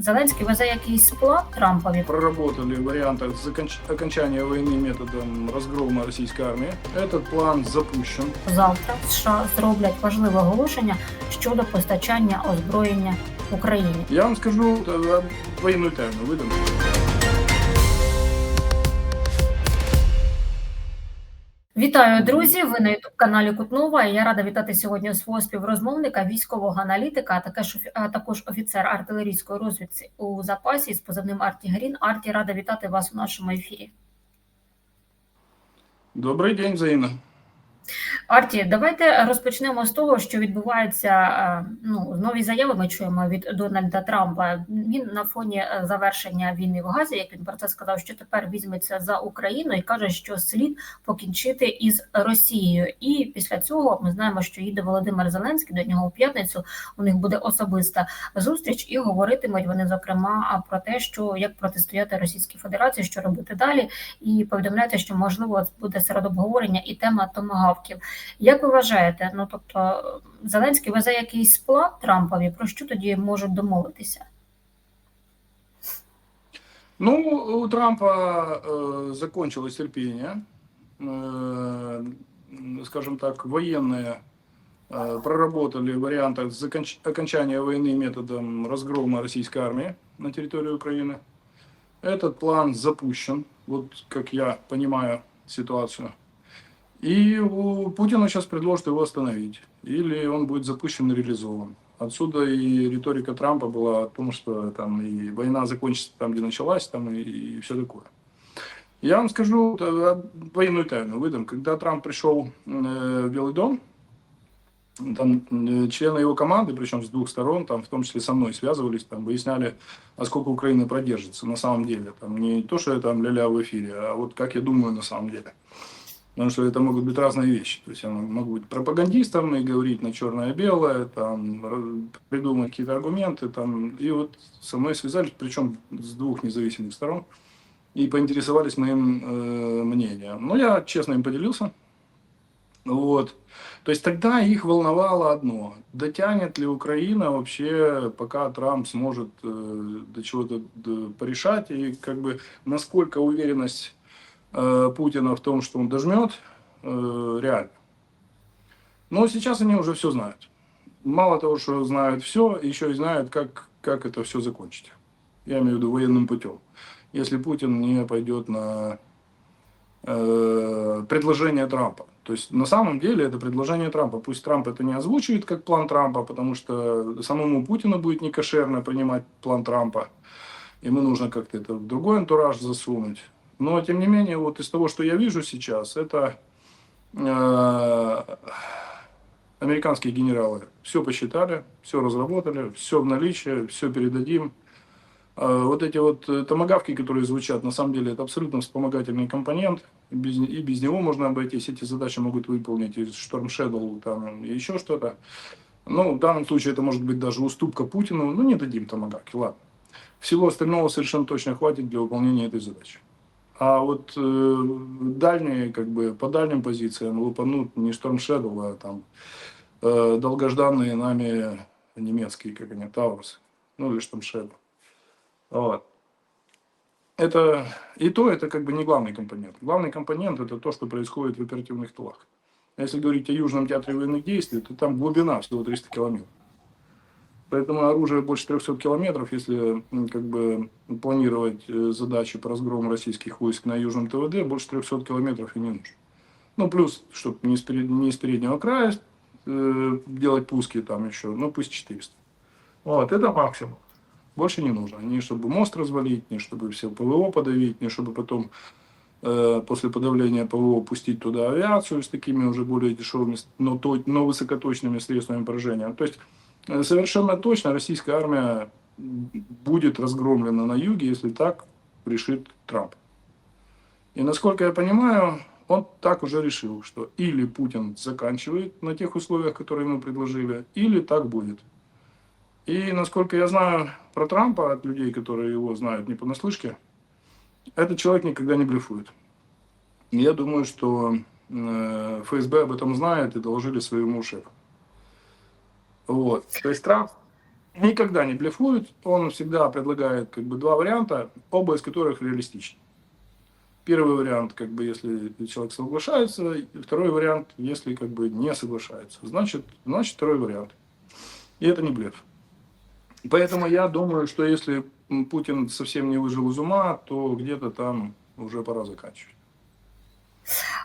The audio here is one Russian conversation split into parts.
Зеленський везе якийсь план Трампові. проработали варианты законч- окончания войны методом разгрома российской армии. Этот план запущен. Завтра США зроблять важливе оголошення щодо постачання озброєння Україні. Я вам скажу э, военную тайну, Вітаю, друзі! Ви на ютуб каналі Кутнова. І я рада вітати сьогодні свого співрозмовника, військового аналітика, а також офіцер артилерійської розвідки у запасі з позивним Арті Грін. Арті, рада вітати вас у нашому ефірі. Добрий день, Заина. Арті, давайте розпочнемо з того, що відбувається. е, Ну, нові заяви ми чуємо від Дональда Трампа. Він на фоні е, завершення війни в Газі, як він про це сказав, що тепер візьметься за Україну і каже, що слід покінчити із Росією. І після цього ми знаємо, що їде Володимир Зеленський до нього у п'ятницю. У них буде особиста зустріч, і говоритимуть вони зокрема про те, що як протистояти Російській Федерації, що робити далі, і повідомляти, що можливо буде серед обговорення і тема томагавків. Як ви вважаєте? Ну тобто Зеленський везе якийсь план Трампові, про що тоді можуть домовитися? Ну, у Трампа э, закончилось терпение. Э, скажем так, военные э, проработали варианты законч- окончания войны методом разгрома российской армии на территории Украины. Этот план запущен, вот как я понимаю ситуацию. И у Путина сейчас предложат его остановить. Или он будет запущен и реализован. Отсюда и риторика Трампа была о том, что там и война закончится там, где началась, там и, и все такое. Я вам скажу э, военную тайну, выдам. Когда Трамп пришел э, в Белый дом, там э, члены его команды, причем с двух сторон, там в том числе со мной связывались, там выясняли, а сколько Украина продержится на самом деле. Там не то, что я там ля-ля в эфире, а вот как я думаю на самом деле. Потому что это могут быть разные вещи. То есть я могу быть пропагандистом и говорить на черное-белое, там, придумать какие-то аргументы. Там, и вот со мной связались, причем с двух независимых сторон, и поинтересовались моим э, мнением. Ну, я честно им поделился. Вот. То есть тогда их волновало одно. Дотянет ли Украина вообще, пока Трамп сможет э, до чего-то порешать, и как бы насколько уверенность Путина в том, что он дожмет, э, реально. Но сейчас они уже все знают. Мало того, что знают все, еще и знают, как, как это все закончить. Я имею в виду военным путем. Если Путин не пойдет на э, предложение Трампа. То есть на самом деле это предложение Трампа. Пусть Трамп это не озвучивает как план Трампа, потому что самому Путину будет некошерно принимать план Трампа. Ему нужно как-то это в другой антураж засунуть. Но тем не менее, вот из того, что я вижу сейчас, это э, американские генералы все посчитали, все разработали, все в наличии, все передадим. Э, Вот эти вот э, томогавки, которые звучат, на самом деле это абсолютно вспомогательный компонент. И без, и без него можно обойтись. Эти задачи могут выполнить и Storm Shadow, там, и еще что-то. Ну, в данном случае это может быть даже уступка Путину. Ну, не дадим томогавки, ладно. Всего остального совершенно точно хватит для выполнения этой задачи. А вот э, дальние, как бы, по дальним позициям лупанут не Storm Shadow, а там э, долгожданные нами немецкие, как они, Таурус. Ну, или Storm Shadow. Вот. Это и то, это как бы не главный компонент. Главный компонент это то, что происходит в оперативных тылах. Если говорить о Южном театре военных действий, то там глубина всего 300 километров. Поэтому оружие больше 300 километров, если как бы планировать э, задачи по разгрому российских войск на Южном ТВД, больше 300 километров и не нужно. Ну, плюс, чтобы не перед- не с переднего края э, делать пуски там еще, ну, пусть 400. Вот, это максимум. Больше не нужно. Не чтобы мост развалить, не чтобы все ПВО подавить, не чтобы потом после подавления ПВО пустить туда авиацию с такими уже более дешевыми, но, то- но высокоточными средствами поражения. То есть э, совершенно точно российская армия будет разгромлена на юге, если так решит Трамп. И насколько я понимаю, он так уже решил, что или Путин заканчивает на тех условиях, которые ему предложили, или так будет. И насколько я знаю про Трампа от людей, которые его знают не понаслышке, этот человек никогда не блефует. Я думаю, что э, ФСБ об этом знает и доложили своему шефу. Вот. То есть Трамп, никогда не блефует, он всегда предлагает как бы два варианта, оба из которых реалистичны. Первый вариант, как бы, если человек соглашается, и второй вариант, если как бы не соглашается. Значит, значит второй вариант. И это не блеф. Поэтому я думаю, что если Путин совсем не выжил из ума, то где-то там уже пора заканчивать.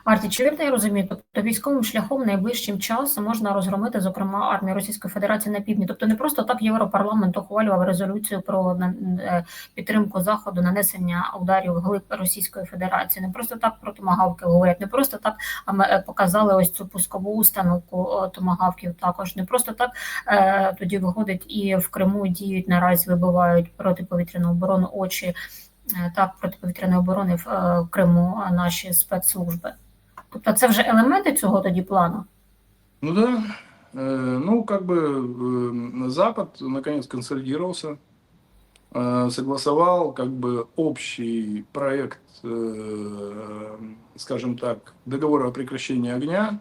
Арті, чи вірно я розумію? Тобто військовим шляхом найближчим часом можна розгромити, зокрема, армію Російської Федерації на півдні. Тобто не просто так Європарламент ухвалював резолюцію про е, підтримку заходу нанесення ударів вглиб Російської Федерації. Не просто так про томагавки говорять, не просто так е, показали ось цю пускову установку томагавків. Також не просто так е, тоді виходить і в Криму діють наразі, вибивають протиповітряну оборону очі. е, Так, протиповітряної оборони в е, в Криму а, наші спецслужби. Тобто це вже елементи цього тоді плану. Ну да, э, ну как бы э, Запад наконец консолидировался, э, согласовал как бы общий проект, э, скажем так, договора о прекращении огня,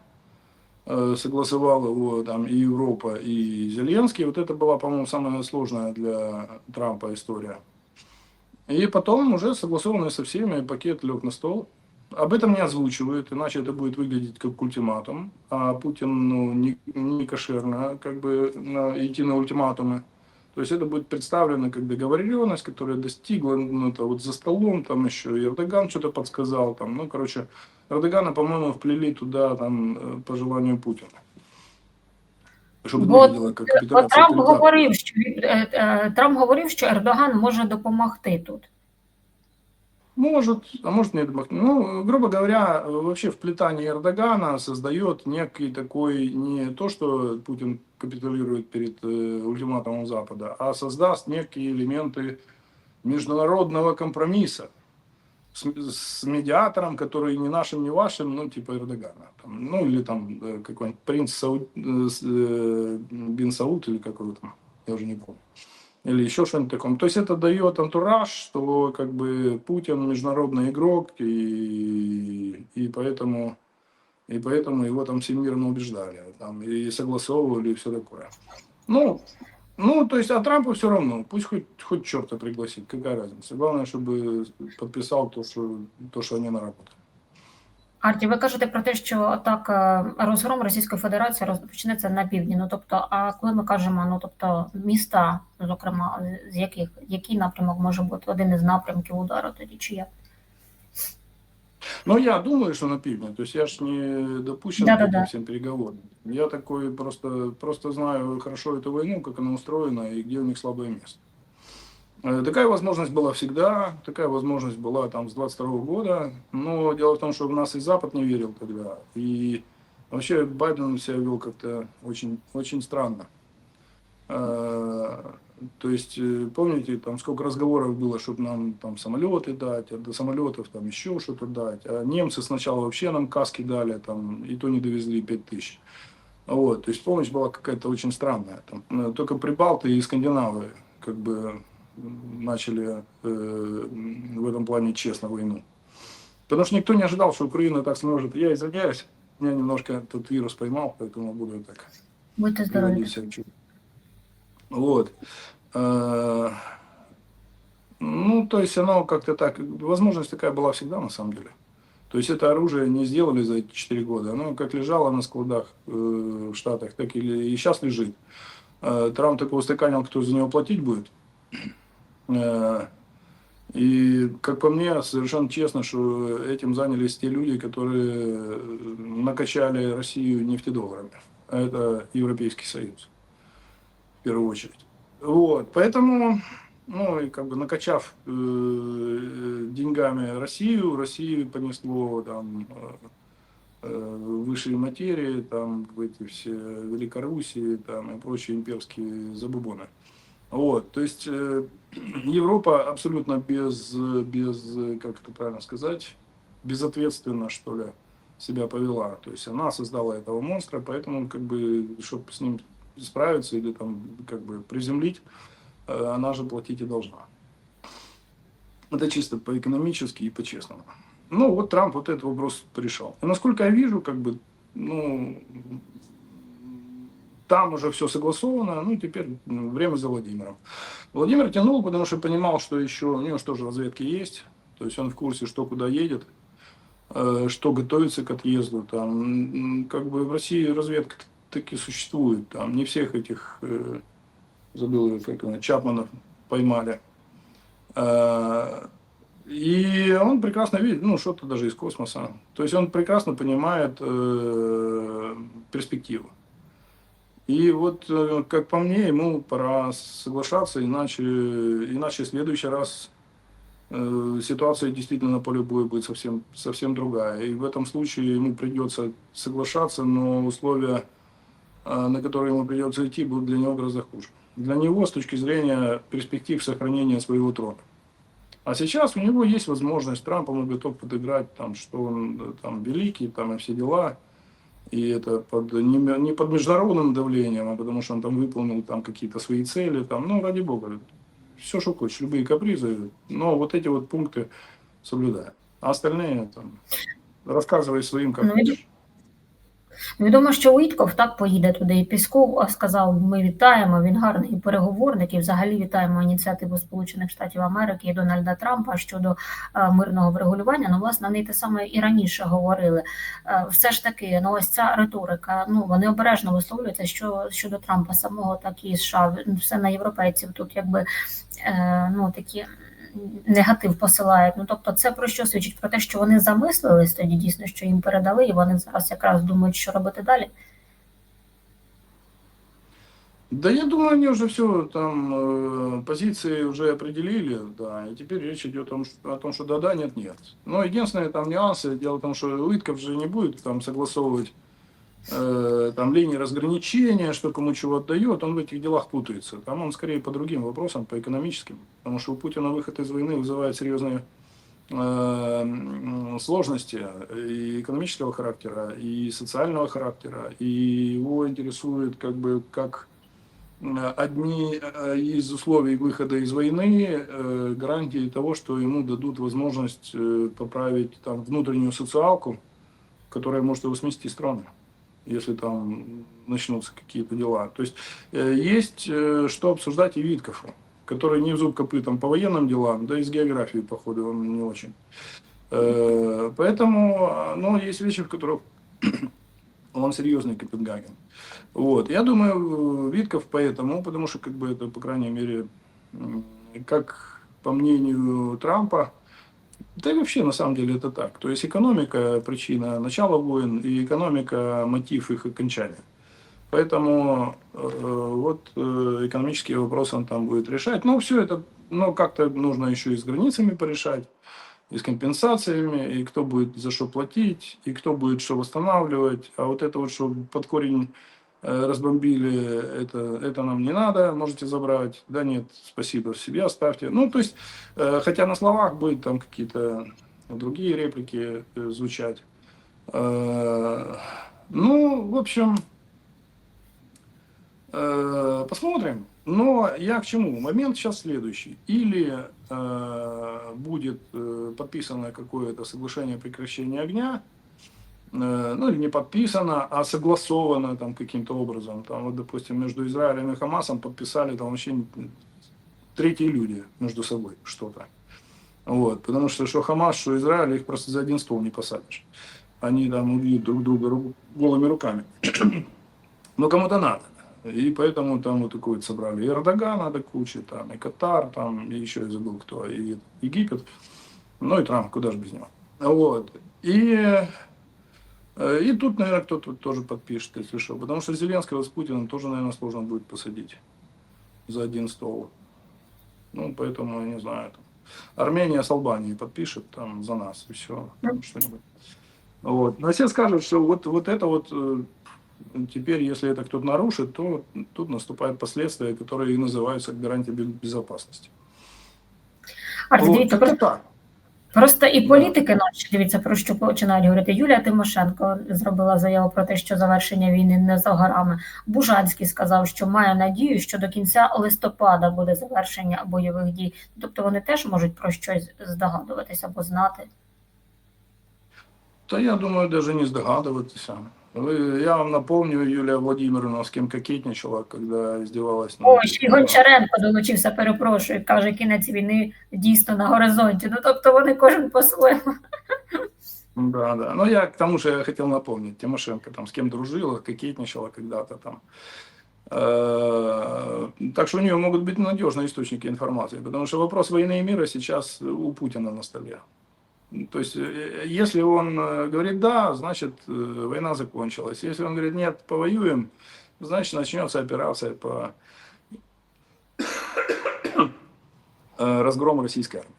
э, согласовал его там и Европа, и Зеленский. Вот это была, по-моему, самая сложная для Трампа история. И потом уже согласованный со всеми пакет лег на стол. Об этом не озвучивают, иначе это будет выглядеть как ультиматум. А Путин ну, не, не кошерно как бы на, идти на ультиматумы. То есть это будет представлено как договоренность, которая достигла, ну, это вот за столом, там еще и Эрдоган что-то подсказал, там, ну, короче, Эрдогана, по-моему, вплели туда, там, э, по желанию Путина. Чтобы Бо, Бо Трамп говорив, що Трамп говорив, що Ердоган може допомогти тут. Может, а может не домах- Ну, грубо говоря, вообще вплетание Эрдогана создает некий такой, не то, что Путин капитулирует перед э, ультиматумом Запада, а создаст некие элементы международного компромисса с, с медиатором, который не нашим, не вашим, ну, типа Эрдогана. Там, ну, или там э, какой-нибудь принц Сау- э, э, Бин Сауд, или какой там, я уже не помню или еще что-нибудь такое. То есть это дает антураж, что как бы Путин международный игрок, и, и поэтому и поэтому его там всемирно убеждали, там, и согласовывали, и все такое. Ну, ну, то есть, а Трампу все равно, пусть хоть, хоть черта пригласит, какая разница. Главное, чтобы подписал то, что, то, что они наработали. Арті, ви кажете про те, що так розгром Російської Федерації розпочнеться на півдні. Ну тобто, а коли ми кажемо, ну тобто міста, зокрема, з яких який напрямок може бути один із напрямків удару тоді, чи як? Ну, я думаю, что на пивне. То есть я ж не допущен Да-да-да. к этим всем переговорам. Я такой просто, просто знаю хорошо эту войну, как она устроена и где у них слабое место. Э, Такая возможность была всегда, такая возможность была там с 22 года, но дело в том, что в нас и Запад не верил тогда, и вообще Байден себя вел как-то очень, очень странно. То есть, э, помните, там сколько разговоров было, чтобы нам там самолеты дать, а до самолетов там еще что-то дать. А немцы сначала вообще нам каски дали, там, и то не довезли 5 тысяч. Вот, то есть помощь была какая-то очень странная. Там, э, только прибалты и скандинавы как бы начали э, в этом плане честно войну. Потому что никто не ожидал, что Украина так сможет. Я извиняюсь, меня немножко тут вирус поймал, поэтому буду так Будьте здорові. приводить себя в чувство. Вот. Э, Ну, то есть оно как-то так, возможность такая была всегда на самом деле. То есть это оружие не сделали за эти 4 года. Оно как лежало на складах э, в Штатах, так и, и сейчас лежит. Э, Трамп такой устаканил, кто за него платить будет. И, как по мне, совершенно честно, что этим занялись те люди, которые накачали Россию нефтедолларами. А это Европейский Союз, первую очередь. Вот, поэтому, ну, и как бы накачав э, деньгами Россию, Россию понесло там э, высшие материи, там эти все Великоруссии, там и прочие имперские забубоны. Вот, то есть э, Европа абсолютно без, без, как это правильно сказать, безответственно, что ли, себя повела. То есть она создала этого монстра, поэтому, как бы, чтобы с ним справиться или там, как бы, приземлить, э, она же платить и должна. Это чисто по-экономически и по-честному. Ну, вот Трамп вот этот вопрос решал. И насколько я вижу, как бы, ну, там уже все согласовано, ну, теперь время за Владимиром. Владимир тянул, потому что понимал, что еще у него же тоже разведки есть, то есть он в курсе, что куда едет, э, что готовится к отъезду. Там, как бы в России разведка таки существует, там не всех этих, э, забыл, как она, Чапманов поймали. Э, И он прекрасно видит, ну, что-то даже из космоса. То есть он прекрасно понимает э, перспективу. И вот, э, как по мне, ему пора соглашаться, иначе, иначе в следующий раз э, ситуация действительно на поле боя будет совсем, совсем другая. И в этом случае ему придется соглашаться, но условия, на которые ему придется идти, будут для него гораздо хуже. Для него с точки зрения перспектив сохранения своего трона. А сейчас у него есть возможность, Трамп ему готов подыграть, там, что он э, там великий, там и все дела. И это под, не, не под международным давлением, а потому что он там выполнил там какие-то свои цели, там, ну, ради бога, все, что хочешь, любые капризы, но вот эти вот пункты соблюдая. А остальные там рассказывай своим, как Ну, хочешь. Відомо, що Уітков так поїде туди. І Пісков сказав: ми вітаємо. Він гарний переговорник і взагалі вітаємо ініціативу Сполучених Штатів Америки і Дональда Трампа щодо е, мирного врегулювання. Ну, власне, вони те саме і раніше говорили. Е, Все ж таки, ну ось ця риторика. Ну вони обережно висловлюються що щодо Трампа самого, так і США. Все на європейців тут якби е, ну такі. Негатив посилають. Ну тобто, це про що свідчить? Про те, що вони замислились тоді дійсно, що їм передали, і вони зараз якраз думають, що робити далі. Да я думаю, они уже все там э, позиции уже определили, да, и теперь речь идет о том, что, о том, что да-да, нет-нет. Но единственное там нюансы, дело в том, что Уитков же не будет там согласовывать э, там линии разграничения, что кому чего отдает, он в этих делах путается. Там он скорее по другим вопросам, по экономическим, потому что у Путина выход из войны вызывает серьезные э, сложности и экономического характера, и социального характера, и его интересует как бы как э, одни э, из условий выхода из войны гарантии того, что ему дадут возможность поправить там внутреннюю социалку, которая может его смести с трона, если там начнутся какие-то дела. То есть э, есть э, что обсуждать и Виткофу, который не в зуб копытом по военным делам, да и с географией, походу, он не очень. Э, Поэтому, э, ну, есть вещи, в которых он серьезный Копенгаген. Вот. Я думаю, Витков поэтому, потому что, как бы, это, по крайней мере, как по мнению Трампа, да и вообще, на самом деле, это так. То есть экономика – причина начала войн, и экономика – мотив их окончания. Поэтому э, вот э, экономические вопросы он там будет решать. Ну, все это, ну, как-то нужно еще и с границами порешать, и с компенсациями, и кто будет за что платить, и кто будет что восстанавливать. А вот это вот, что под корень разбомбили, это, это нам не надо, можете забрать. Да нет, спасибо, себе оставьте. Ну, то есть, э, хотя на словах будет там какие-то другие реплики э, звучать. Э, ну, в общем, э, посмотрим. Но я к чему? Момент сейчас следующий. Или э, будет э, подписано какое-то соглашение о прекращении огня, э, ну или не подписано, а согласовано там каким-то образом. Там вот, допустим, между Израилем и Хамасом подписали там вообще третьи люди между собой что-то. Вот, потому что что Хамас, что Израиль, их просто за один стол не посадишь. Они там убьют друг друга ру- голыми руками. Но кому-то надо. И поэтому там вот такое вот собрали. И Эрдогана до кучи, там, и Катар, там, и еще я забыл кто, и Египет. Ну и Трамп, куда же без него. Вот. И, э, и тут, наверное, кто-то тоже подпишет, если что. Потому что Зеленского с Путиным тоже, наверное, сложно будет посадить за один стол. Ну, поэтому, я не знаю, там, Армения с Албанией подпишет там за нас, и все, что-нибудь. Вот. Но все скажут, что вот, вот это вот э, теперь, если это кто-то нарушит, то тут наступают последствия, которые и называются гарантией бе- безопасности. Арт, Вот, дивіться, просто, так. Просто і політики наші, дивіться, про що починають говорити. Юлія Тимошенко зробила заяву про те, що завершення війни не за горами. Бужанський сказав, що має надію, що до кінця листопада буде завершення бойових дій. Тобто вони теж можуть про щось здогадуватися або знати. Та я думаю, даже не здогадуватися. Вы- Я вам напомню, Юлия Владимировна с кем кокетничала, когда издевалась. над- О, ще й Гончаренко долучився, перепрошую, каже, кінець війни дійсно на горизонті. Ну тобто вони кожен по-своєму. Да, да. Но я к тому же я хотел напомнить, Тимошенко там с кем дружила, кокетничала когда-то там. Э, Так что у нее могут быть надежные источники информации, потому что вопрос войны и мира сейчас у Путина на столе. То есть, э, если он э, говорит да, значит э, война закончилась. Если он говорит нет, повоюем, значит начнется операция по разгрому российской армии.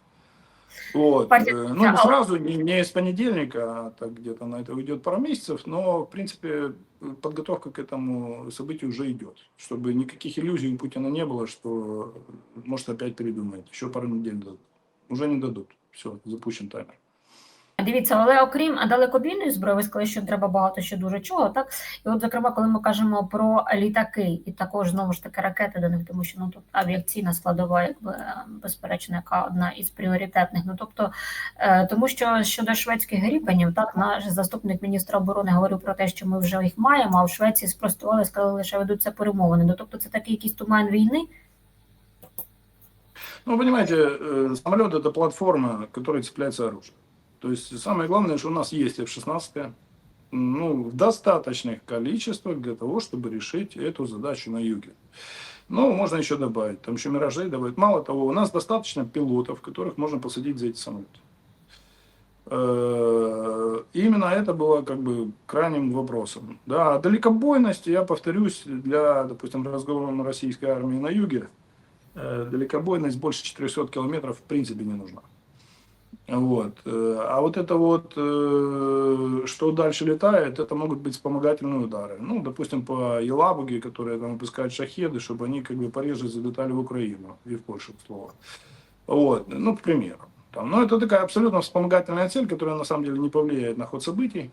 Вот. Ну, а- не сразу, не, не с понедельника, а так где-то на это уйдет пару месяцев, но, в принципе, подготовка к этому событию уже идет. Чтобы никаких иллюзий у Путина не было, что может опять передумает. Еще пару недель дадут. Уже не дадут. Все, запущен таймер. Дивіться, але окрім далекобійної зброї, ви сказали, що треба багато ще дуже чого. Так і от, зокрема, коли ми кажемо про літаки, і також знову ж таки ракети до них, тому що ну тут авіаційна складова, якби безперечно, яка одна із пріоритетних. Ну тобто, е, тому що щодо шведських гріпенів, так наш заступник міністра оборони говорив про те, що ми вже їх маємо. А в Швеції спростували, сказали, лише ведуться перемовини. Ну тобто, це такий якийсь туман війни. Ну, понимаете, самолет это платформа, которой цепляется оружие. То есть самое главное, что у нас есть F-16, ну, в достаточных количествах для того, чтобы решить эту задачу на юге. Ну, можно еще добавить, там еще миражей добавить. Мало того, у нас достаточно пилотов, которых можно посадить за эти самолеты. Э, Именно это было как бы крайним вопросом. Да, далекобойность, я повторюсь, для, допустим, разговора российской армии на юге, э, далекобойность больше 400 километров в принципе не нужна. Вот. э, А вот это вот, э, что дальше летает, это могут быть вспомогательные удары. Ну, допустим, по Елабуге, которые там выпускают шахеды, чтобы они как бы пореже залетали в Украину и в Польшу, к слову. Вот. Ну, к примеру. Там, ну, это такая абсолютно вспомогательная цель, которая на самом деле не повлияет на ход событий.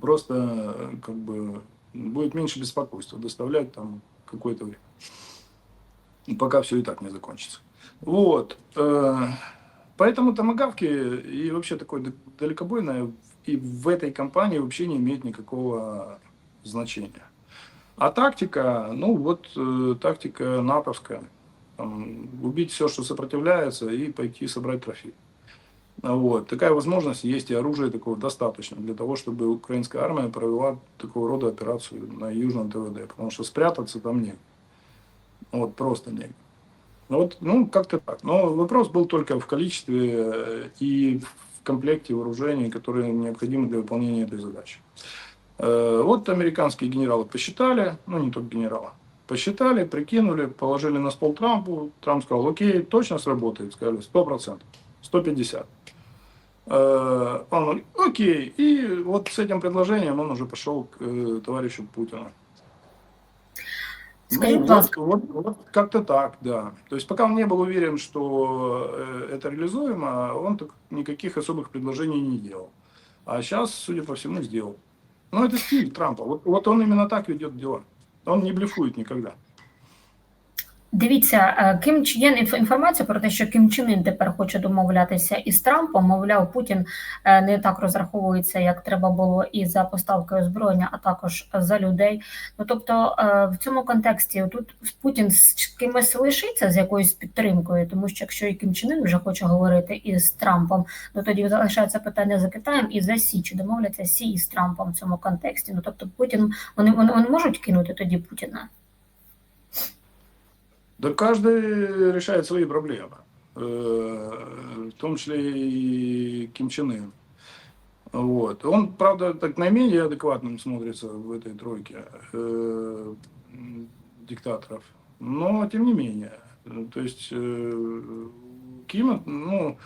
Просто э, как бы будет меньше беспокойства доставлять там какое-то время. Пока все и так не закончится. Вот. Поэтому томогавки и вообще такое далекобойное и в этой компании вообще не имеет никакого значения. А тактика, ну вот э, тактика натовская. Там, убить все, что сопротивляется, и пойти собрать трофей. Вот. Такая возможность есть, и оружия такого достаточно для того, чтобы украинская армия провела такого рода операцию на Южном ТВД, потому что спрятаться там негде. Вот, просто негде. Ну Вот, ну, как-то так. Но вопрос был только в количестве э, и в комплекте вооружений, которые необходимы для выполнения этой задачи. Э, Вот американские генералы посчитали, ну, не только генералы, посчитали, прикинули, положили на стол Трампу. Трамп сказал, окей, точно сработает. Сказали, 100%, 150. Э, Он окей. И вот с этим предложением он уже пошел к э, товарищу Путину. Ну, будь ласка. вот, вот, вот как-то так, да. То есть пока он не был уверен, что э, это реализуемо, он так никаких особых предложений не делал. А сейчас, судя по всему, сделал. Ну, это стиль Трампа. Вот, вот он именно так ведет дела. Он не блефует никогда. Дивіться, е, Ким є інформація про те, що Кім Чен Ін тепер хоче домовлятися із Трампом. Мовляв, Путін е, не так розраховується, як треба було і за поставкою озброєння, а також за людей. Ну тобто, е, в цьому контексті тут Путін з кимось лишиться з якоюсь підтримкою, тому що якщо і Кім Чен Ін вже хоче говорити із Трампом, ну тоді залишається питання за Китаєм і за Сі, чи домовляться Сі із Трампом в цьому контексті. Ну тобто, Путін вони, вони, вони можуть кинути тоді Путіна. Да каждый решает свои проблемы. Э, В том числе и Ким Чен Ын. Вот. Он, правда, так наименее адекватным смотрится в этой тройке э, диктаторов. Но, тем не менее. То есть, э, Кима, ну,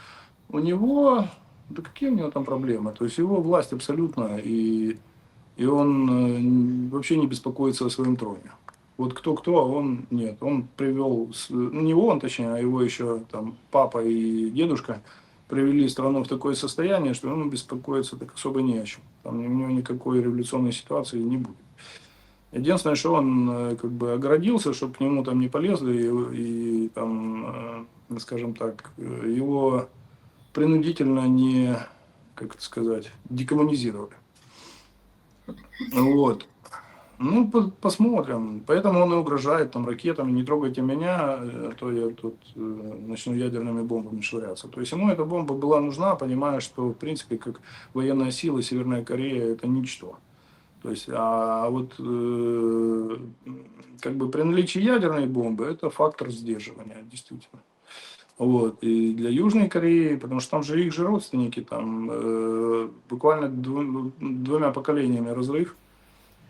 у него, да какие у него там проблемы? То есть, его власть абсолютно, и, и он вообще не беспокоится о своем троне. Вот кто-кто, а он нет. Он привел, ну не он, точнее, а его еще там папа и дедушка привели страну в такое состояние, что ему беспокоиться так особо не о чем. Там у него никакой революционной ситуации не будет. Единственное, что он э, как бы оградился, чтобы к нему там не полезли и, и там, э, скажем так, его принудительно не, как это сказать, декоммунизировали. Вот. Ну, по- посмотрим. Поэтому он и угрожает там ракетами, не трогайте меня, э, а то я тут э, начну ядерными бомбами швыряться. То есть ему эта бомба была нужна, понимая, что, в принципе, как военная сила Северная Корея это ничто. То есть, а вот э, как бы при наличии ядерной бомбы это фактор сдерживания, действительно. Вот. И для Южной Кореи, потому что там же их же родственники, там э, буквально дву- двумя поколениями разрыв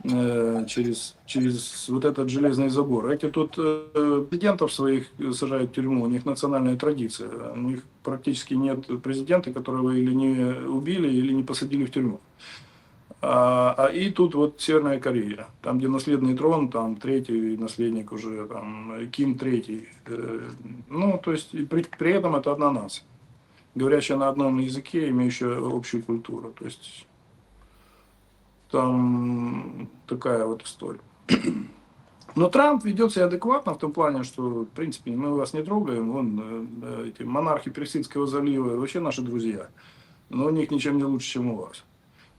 через, через вот этот железный забор. Эти тут э, президентов своих сажают в тюрьму, у них национальная традиция. У них практически нет президента, которого или не убили, или не посадили в тюрьму. А, а и тут вот Северная Корея, там, где наследный трон, там третий наследник уже, там Ким третий. Э, Ну, то есть при, при этом это одна нация, говорящая на одном языке, имеющая общую культуру. То есть там такая вот история. Но Трамп ведет себя адекватно в том плане, что, в принципе, мы вас не трогаем, вон э, эти монархи Персидского залива вообще наши друзья, но у них ничем не лучше, чем у вас.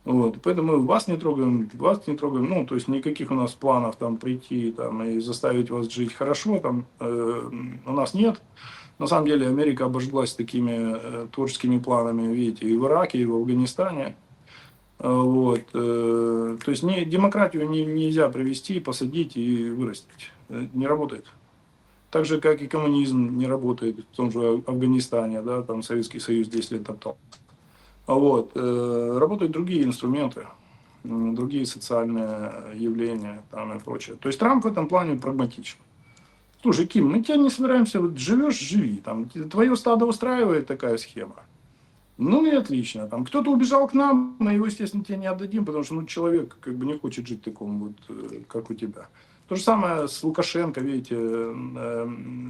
Вот, поэтому мы вас не трогаем, вас не трогаем, ну, то есть никаких у нас планов там прийти там и заставить вас жить хорошо, там э, у нас нет. На самом деле Америка обожглась такими э, творческими планами, видите, и в Ираке, и в Афганистане. А, Вот, э, то есть не, демократию не, нельзя привести, посадить и вырастить. Э, Не работает. Так же, как и коммунизм не работает в том же Афганистане, да, там Советский Союз 10 лет топтал. А Вот, э, работают другие инструменты, другие социальные явления там и прочее. То есть Трамп в этом плане прагматичен. Слушай, Ким, мы тебя не собираемся, вот живешь, живи, там, твое стадо устраивает такая схема. Ну и отлично. Там кто-то убежал к нам, мы его, естественно, тебе не отдадим, потому что ну, человек как бы не хочет жить таком вот, э, как у тебя. То же самое с Лукашенко, видите. э,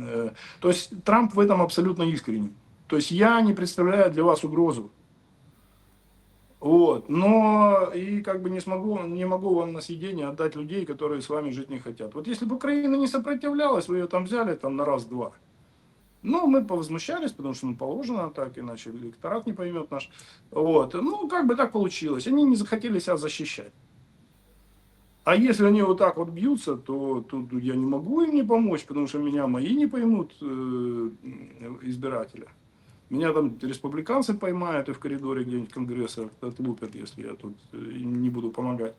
э, То есть Трамп в этом абсолютно искренен. То есть я не представляю для вас угрозу. Вот. Но и как бы не смогу, не могу вам на съедение отдать людей, которые с вами жить не хотят. Вот если бы Украина не сопротивлялась, вы ее там взяли там на раз-два. Ну, мы повозмущались, потому что ну, положено так, иначе электорат не поймет наш. Вот. Ну, как бы так получилось. Они не захотели себя защищать. А если они вот так вот бьются, то тут я не могу им не помочь, потому что меня мои не поймут э, избиратели. Меня там республиканцы поймают и в коридоре где-нибудь Конгресса отлупят, если я тут э, не буду помогать.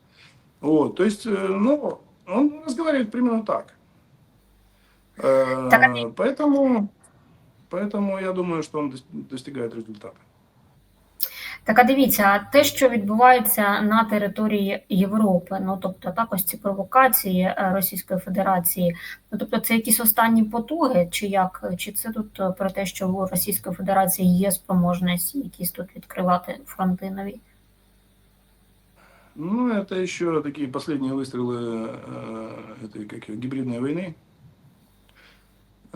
Вот, то есть, э, ну, он разговаривает примерно так. Э, Поэтому, поэтому я думаю, что он дос- достигает результата. Так, а дивіться, а те, що відбувається на території Європи, ну тобто так ось ці провокації е, Російської Федерації, ну тобто це якісь останні потуги, чи як? Чи це тут е, про те, що у Російської Федерації є спроможність якісь тут відкривати фронти нові? Ну, это еще такие последние выстрелы э, этой как её, гибридной войны.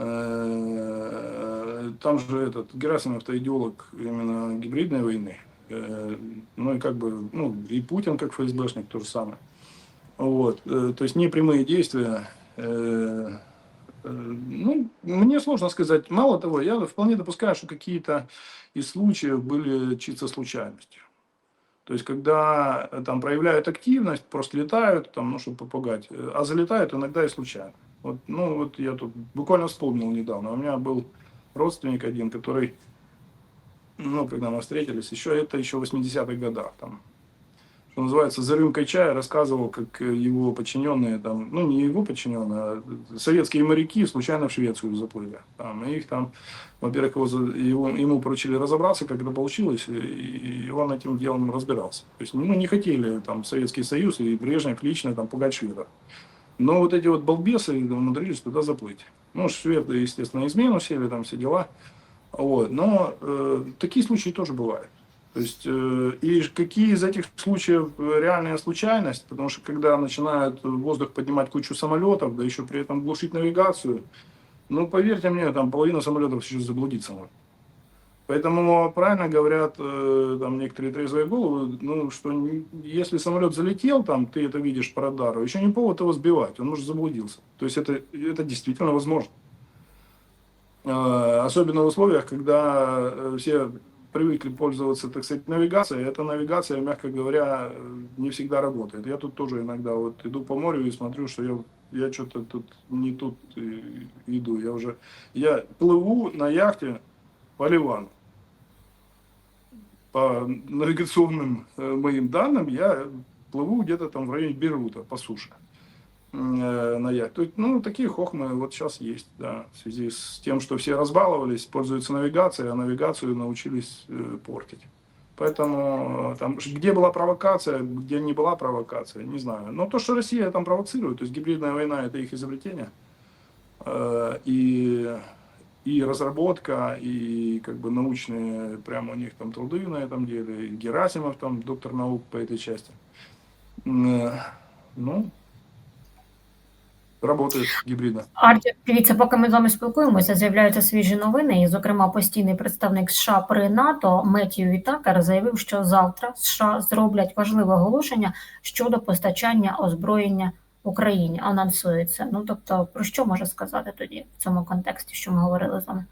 Э, Там же этот Герасимов это идеолог именно гибридной войны. Э, Ну и как бы, ну и Путин как ФСБшник то же самое. Вот, э, то есть не прямые действия. Ну, мне сложно сказать. Мало того, я вполне допускаю, что какие-то из случаев были чисто случайностью. То есть, когда там проявляют активность, просто летают, там, ну, чтобы попугать, а залетают иногда и случайно. Вот, ну, вот я тут буквально вспомнил недавно. У меня был родственник один, который, ну, когда мы встретились, еще это еще в 80-х годах, там, что называется, за рюмкой чая рассказывал, как э, его подчиненные, там, ну, не его подчиненные, а советские моряки случайно в Швецию заплыли. Там, и их там, во-первых, его, его, ему поручили разобраться, как это получилось, и, и он этим делом разбирался. То есть, ну, не хотели там Советский Союз и Брежнев лично там шведов. Но вот эти вот балбесы умудрились туда заплыть. Ну, шведы, естественно, измену сели, там все дела. Вот. Но э, такие случаи тоже бывают. То есть, э, и какие из этих случаев э, реальная случайность, потому что когда начинают в воздух поднимать кучу самолетов, да еще при этом глушить навигацию, ну, поверьте мне, там половина самолетов сейчас заблудиться может. Поэтому правильно говорят э, там некоторые трезвые головы, ну, что если самолет залетел, там, ты это видишь по радару, еще не повод его сбивать, он может заблудился. То есть это, это действительно возможно. Э, Особенно в условиях, когда э, все привыкли пользоваться, так сказать, навигацией, эта навигация, мягко говоря, не всегда работает. Я тут тоже иногда вот иду по морю и смотрю, что я, я что-то тут не тут иду. Я уже, я плыву на яхте по Ливану. По навигационным э, моим данным, я плыву где-то там в районе Бейрута по суше э, на яхте. Ну, такие хохмы вот сейчас есть, да, в связи с тем, что все разбаловались, пользуются навигацией, а навигацию научились э, портить. Поэтому там, где была провокация, где не была провокация, не знаю. Но то, что Россия там провоцирует, то есть гибридная война, это их изобретение. И, и разработка, и как бы научные, прямо у них там труды на этом деле. И Герасимов там доктор наук по этой части. М, э, Ну, работает гибридно. Арті, дивіться, поки ми з вами спілкуємося, з'являються свіжі новини, і, зокрема, постійний представник США при НАТО Меттію Вітакер заявив, що завтра США зроблять важливе оголошення щодо постачання озброєння Україні. Анонсується. Ну тобто, про що може сказати тоді в цьому контексті, що ми говорили з вами?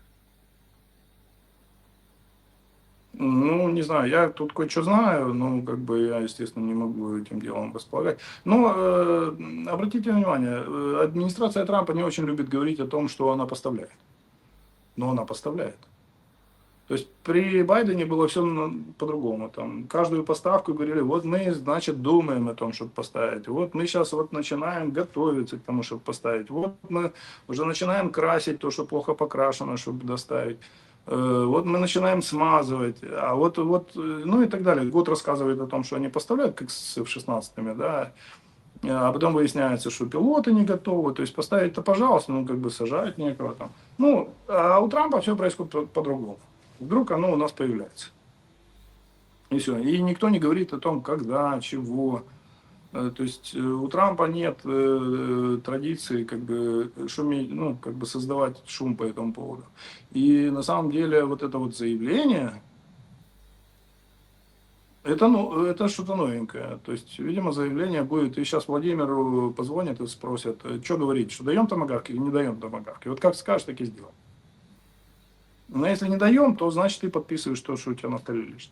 Ну, не знаю, я тут кое-что знаю, но как бы я, естественно, не могу этим делом располагать. Но э, обратите внимание, э, администрация Трампа не очень любит говорить о том, что она поставляет. Но она поставляет. То есть при Байдене было все по-другому. Там каждую поставку говорили, вот мы, значит, думаем о том, чтобы поставить. Вот мы сейчас вот начинаем готовиться к тому, чтобы поставить. Вот мы уже начинаем красить то, что плохо покрашено, чтобы доставить. Э, Вот мы начинаем смазывать, а вот, вот, э, ну и так далее. Год рассказывает о том, что они поставляют, как с F-16, да, а потом выясняется, что пилоты не готовы, то есть поставить-то, пожалуйста, ну как бы сажать некого там. Ну, а у Трампа все происходит по- по-другому. Вдруг оно у нас появляется. И все. И никто не говорит о том, когда, чего. Э, То есть э, у Трампа нет э, традиции как бы шуметь, ну, как бы создавать шум по этому поводу. И на самом деле вот это вот заявление, это, ну, это что-то новенькое. То есть, видимо, заявление будет, и сейчас Владимиру позвонят и спросят, э, что говорить, что даем томогавки или не даем томогавки. Вот как скажешь, так и сделаем. Но если не даем, то значит ты подписываешь то, что у тебя на столе лежит.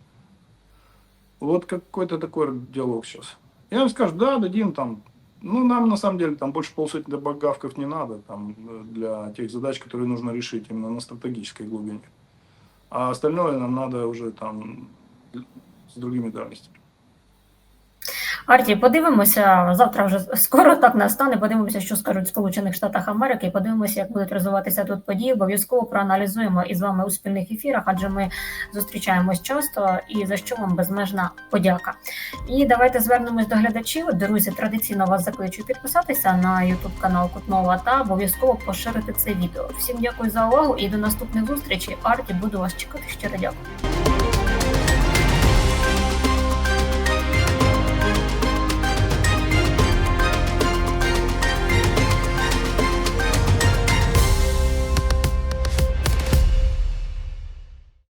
Вот какой-то такой диалог сейчас. Я им скажу, да, дадим там. Ну, нам на самом деле там больше полсотни добавков не надо там, для тех задач, которые нужно решить именно на стратегической глубине. А остальное нам надо уже там с другими дальностями. Арті, подивимося завтра. Вже скоро так настане. Подивимося, що скажуть в Сполучених Штатах Америки. Подивимося, як будуть розвиватися тут події. Обов'язково проаналізуємо із вами у спільних ефірах, адже ми зустрічаємось часто. І за що вам безмежна подяка. І давайте звернемось до глядачів. Друзі, традиційно вас закличу підписатися на YouTube канал Кутнова та обов'язково поширити це відео. Всім дякую за увагу і до наступних зустрічей. Арті буду вас чекати. Щиро дякую.